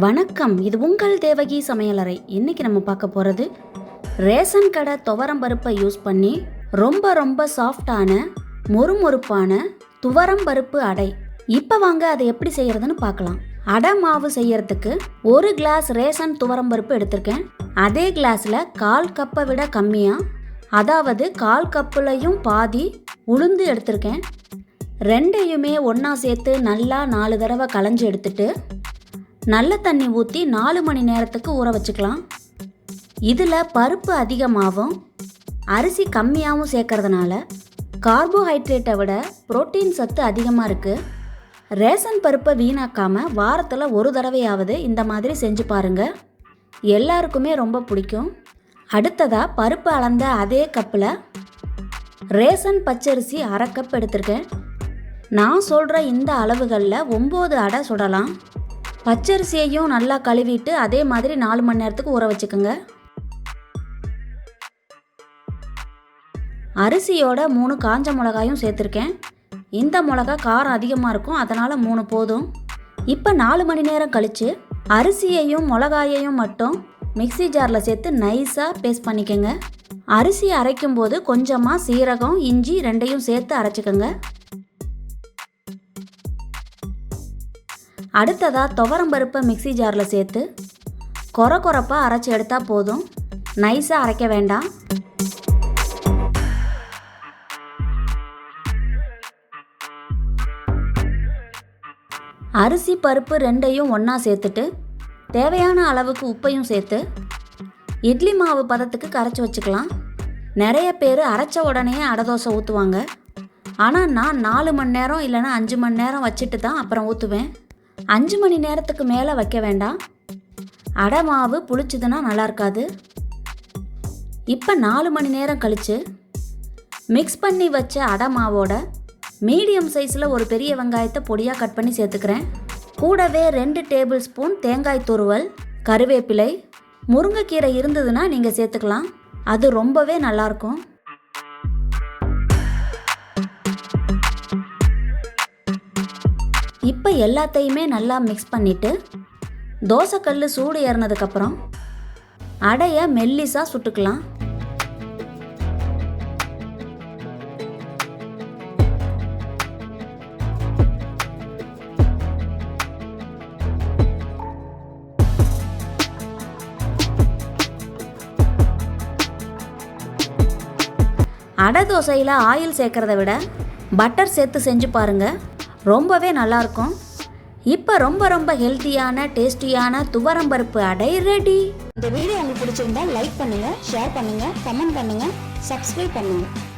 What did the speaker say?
வணக்கம். இது உங்கள் தேவகி சமையலறை. இன்னைக்கு நம்ம பார்க்க போகிறது ரேஷன் கடை துவரம் பருப்பை யூஸ் பண்ணி ரொம்ப ரொம்ப சாஃப்டான மொறுமொறுப்பான துவரம் பருப்பு அடை. இப்போ வாங்க அதை எப்படி செய்யறதுன்னு பார்க்கலாம். அடை மாவு செய்யறதுக்கு ஒரு கிளாஸ் ரேஷன் துவரம் பருப்பு எடுத்திருக்கேன். அதே கிளாஸில் கால் கப்பை விட கம்மியாக அதாவது கால் கப்புலையும் பாதி உளுந்து எடுத்திருக்கேன். ரெண்டையுமே ஒன்றா சேர்த்து நல்லா நாலு தடவை களைஞ்சு எடுத்துட்டு நல்ல தண்ணி ஊற்றி நாலு மணி நேரத்துக்கு ஊற வச்சுக்கலாம். இதில் பருப்பு அதிகமாகவும் அரிசி கம்மியாகவும் சேர்க்கறதுனால கார்போஹைட்ரேட்டை விட புரோட்டீன் சத்து அதிகமாக இருக்குது ரேஷன் பருப்பை வீணாக்காமல் வாரத்தில் ஒரு தடவையாவது இந்த மாதிரி செஞ்சு பாருங்கள் எல்லாருக்குமே ரொம்ப பிடிக்கும். அடுத்ததாக பருப்பு அளந்த அதே கப்பில் ரேஷன் பச்சரிசி அரை கப் எடுத்திருக்கேன். நான் சொல்கிற இந்த அளவுகளில் ஒம்பது அடை சுடலாம். பச்சரிசியையும் நல்லா கழுவிட்டு அதே மாதிரி நாலு மணி நேரத்துக்கு ஊற வச்சுக்கோங்க. அரிசியோட மூணு காஞ்ச மிளகாயும் சேர்த்துருக்கேன். இந்த மிளகா காரம் அதிகமாக இருக்கும் அதனால் மூணு போதும். இப்போ நாலு மணி நேரம் கழித்து அரிசியையும் மிளகாயையும் மட்டும் மிக்ஸி ஜாரில் சேர்த்து நைஸாக பேஸ்ட் பண்ணிக்கோங்க. அரிசி அரைக்கும் போது கொஞ்சமாக சீரகம் இஞ்சி ரெண்டையும் சேர்த்து அரைச்சிக்கோங்க. அடுத்ததாக துவரம் பருப்பை மிக்ஸி ஜாரில் சேர்த்து கொர கொரப்பாக அரைச்சி எடுத்தால் போதும். நைஸாக அரைக்க வேண்டாம். அரிசி பருப்பு ரெண்டையும் ஒன்றா சேர்த்துட்டு தேவையான அளவுக்கு உப்பையும் சேர்த்து இட்லி மாவு பதத்துக்கு கரைச்சி வச்சுக்கலாம். நிறைய பேர் அரைச்ச உடனே அடை தோசை ஊற்றுவாங்க ஆனால் நான் நாலு மணி நேரம் இல்லைன்னா அஞ்சு மணி நேரம் வச்சுட்டு தான் அப்புறம் ஊற்றுவேன் அஞ்சு மணி நேரத்துக்கு மேலே வைக்க வேண்டாம். அடை மாவு புளிச்சுதுன்னா நல்லா இருக்காது. இப்போ நாலு மணி நேரம் கழித்து மிக்ஸ் பண்ணி வச்ச அடை மாவோட மீடியம் சைஸில் ஒரு பெரிய வெங்காயத்தை பொடியாக கட் பண்ணி சேர்த்துக்கிறேன். கூடவே ரெண்டு டேபிள் ஸ்பூன் தேங்காய் துருவல் கருவேப்பிலை முருங்கைக்கீரை இருந்ததுன்னா நீங்கள் சேர்த்துக்கலாம். அது ரொம்பவே நல்லாயிருக்கும் இப்போ எல்லாத்தையுமே நல்லா மிக்ஸ் பண்ணிவிட்டு தோசைக்கல் சூடு ஏறினதுக்கப்புறம் அடையை மெல்லிஸாக சுட்டுக்கலாம். அடை தோசையில் ஆயில் சேர்க்குறத விட பட்டர் சேர்த்து செஞ்சு பாருங்கள் ரொம்பவே நல்லாயிருக்கும் இப்போ ரொம்ப ரொம்ப ஹெல்த்தியான டேஸ்டியான துவரம்பருப்பு அடை ரெடி இந்த வீடியோ உங்களுக்கு பிடிச்சிருந்தா லைக் பண்ணுங்கள் ஷேர் பண்ணுங்கள் கமெண்ட் பண்ணுங்கள் சப்ஸ்கிரைப் பண்ணுங்கள்